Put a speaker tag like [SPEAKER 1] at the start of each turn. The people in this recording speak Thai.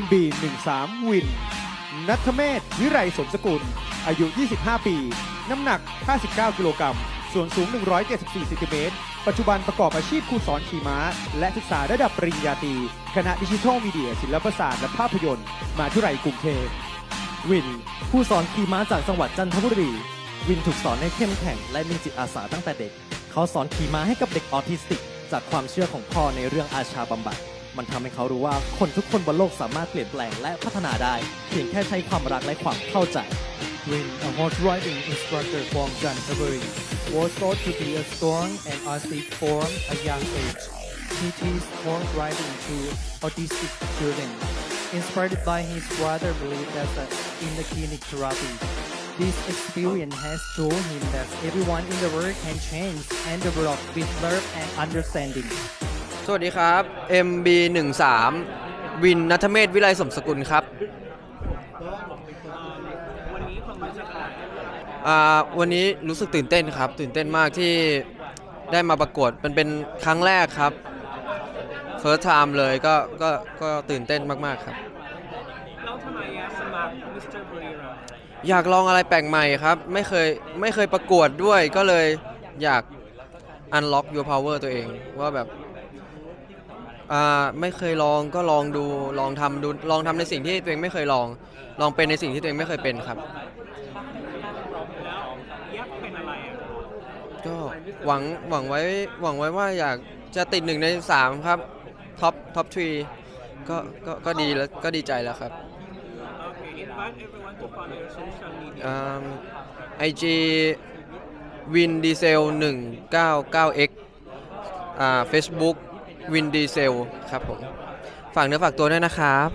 [SPEAKER 1] MB 1 3 วิน นัทเมศวิไรสมสกุล อายุ 25 ปี น้ำหนัก 59 กิโลกรัม ส่วนสูง 174ซนติเมตร ปัจจุบันประกอบอาชีพครูสอนขี่ม้า และศึกษาระดับปริญญาตรี คณะดิจิทัลมีเดีย ศิลปศาสตร์และภาพยนตร์ มาทุไรกรุงเทพ
[SPEAKER 2] วิน ผู้สอนขี่ม้าจากจังหวัดจันทบุรี วินถูกสอนให้เข้มแข็งและมีจิตอาสาตั้งแต่เด็ก เขาสอนขี่ม้าให้กับเด็กออทิสติก จากความเชื่อของพ่อในเรื่องอาชาบำบัด มันทำให้เขารู้ว่าคนทุกคนบนโลกสามารถเปลี่ยนแปลงและพัฒนาได้ เพียงแค่ใช้ความรักและความเข้าใจ
[SPEAKER 3] Win, a horse riding instructor from Canterbury, was thought to be a strong and athlete from a young age. He teaches horse riding to autistic children, inspired by his brother belief as a, in the clinic therapy. This experience has shown him that everyone in the world can change and develop with love and understanding.
[SPEAKER 4] สวัสดีครับ MB 1 3 วินนัทเมศวิไลสมสกุลครับอ่าวันนี้รู้สึกตื่นเต้นครับ ตื่นเต้นมากที่ได้มาประกวดมันเป็นครั้งแรกครับ first time เลยก็ก็ก็ตื่นเต้นมากๆครับ
[SPEAKER 5] แล้วทำไมอะสมัครมิสเตอร์บรีรัม
[SPEAKER 4] อยากลองอะไรแปลกใหม่ครับ ไม่เคยไม่เคยประกวดด้วยก็เลยอยาก unlock your power ตัวเองว่าแบบ อ่าไม่เคยลองก็ลองดูลองทำดูลองทำในสิ่งที่ตัวเองไม่เคยลอง ลองเป็นในสิ่งที่ตัวเองไม่เคยเป็นครับ
[SPEAKER 5] แล้วยักษ์เป็นอะไรอะ
[SPEAKER 4] ก็หวังหวังไว้หวังไว้ว่าอยากจะติดหนึ่งในสามครับท็อปท็อปทรีก็ก็ก็ดีแล้วก็ดีใจแล้วครับ
[SPEAKER 5] โอเค invite everyone to follow your social media
[SPEAKER 4] ไอจีวินดีเซล199 x อ่า Facebook วินดีเซลครับผมฝากเนื้อฝากตัวด้วยนะครับ